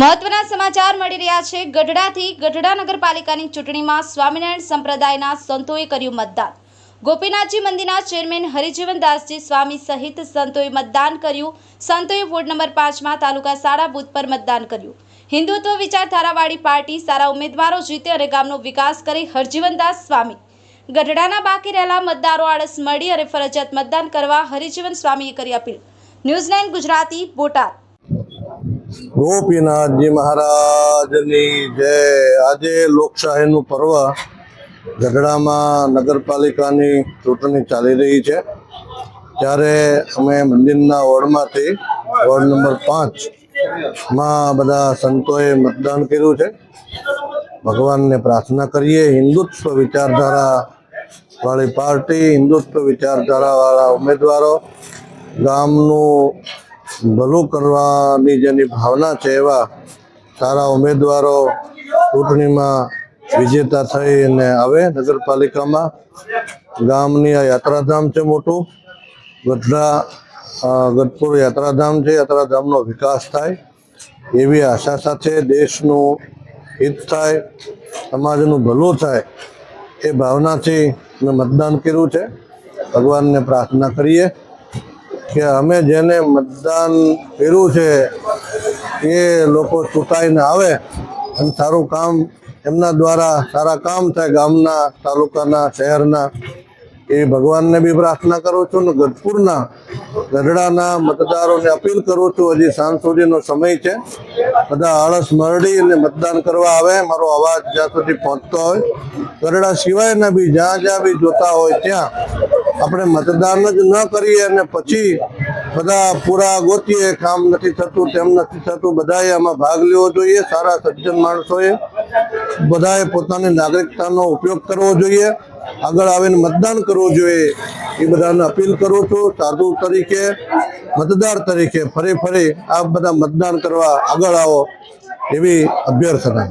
મહત્વના સમાચાર મળી રહ્યા છે. ગઢડાથી ગઢડા નગરપાલિકાની ચૂંટણીમાં સ્વામિનારાયણ સંપ્રદાયના સંતોએ કર્યું મતદાન. ગોપીનાથજી મંદિરના ચેરમેન હરિજીવનદાસજી સ્વામી સહિત સંતોએ મતદાન કર્યું. સંતોએ વોર્ડ નંબર પાંચમાં તાલુકા શાળા બૂથ પર મતદાન કર્યું. હિન્દુત્વ વિચારધારાવાળી પાર્ટી સારા ઉમેદવારો જીતે અને ગામનો વિકાસ કરે હરજીવનદાસ સ્વામી. ગઢડાના બાકી રહેલા મતદારો આળસ મળી અને ફરજિયાત મતદાન કરવા હરિજીવન સ્વામીએ કરી appeal. News nine Gujarati, Botad. Gopinathji મહારાજની જય. આજે લોકશાહીનું પર્વ ઝઘડામાં નગરપાલિકાની ચૂંટણી ચાલી રહી છે. ત્યારે અમે મંદિરના વોર્ડમાંથી, વોર્ડ નંબર પાંચમાં બધા સંતોએ મતદાન કર્યું છે. ભગવાનને પ્રાર્થના કરીએ, હિન્દુત્વ વિચારધારા વાળી પાર્ટી, હિન્દુત્વ વિચારધારા વાળા ઉમેદવારો, ગામનું ભલું કરવાની જેની ભાવના છે એવા સારા ઉમેદવારો ચૂંટણીમાં વિજેતા થઈને આવે. નગરપાલિકામાં ગામની આ યાત્રાધામ છે મોટું. ગઢડા ગઢપુર યાત્રાધામ છે. યાત્રાધામનો વિકાસ થાય એવી આશા સાથે દેશનું હિત થાય, સમાજનું ભલું થાય એ ભાવનાથી મેં મતદાન કર્યું છે. ભગવાનને પ્રાર્થના કરીએ. કે અમે જેને મતદાન કર્યું છે, એ લોકો ચૂંટાઈને આવે અને સારું કામ એમના દ્વારા, સારા કામ થાય ગામના, તાલુકાના, શહેરના. એ ભગવાનને બી પ્રાર્થના કરું છું ને ગઢપુરના ગઢડાના મતદારોને અપીલ કરું છું, હજી સાંજ સુધીનો સમય છે. બધા આળસ મરડી અને મતદાન કરવા આવે, મારો અવાજ જ્યાં સુધી પહોંચતો હોય. ગઢડા સિવાયના બી જ્યાં જ્યાં બી જોતા હોય ત્યાં આપણે મતદાન જ ન કરીએ અને પછી બધા પૂરા ગોતીએ, કામ નથી થતું, તેમ નથી થતું, બધાએ આમાં ભાગ લેવો જોઈએ, સારા સજ્જન માણસોએ બધાએ પોતાની નાગરિકતાનો ઉપયોગ કરવો જોઈએ, આગળ આવીને મતદાન કરવું જોઈએ. એ બધાને અપીલ કરું છું, સાધુ તરીકે, મતદાર તરીકે ફરી ફરી આ બધા મતદાન કરવા આગળ આવો એવી અભ્યર્થના.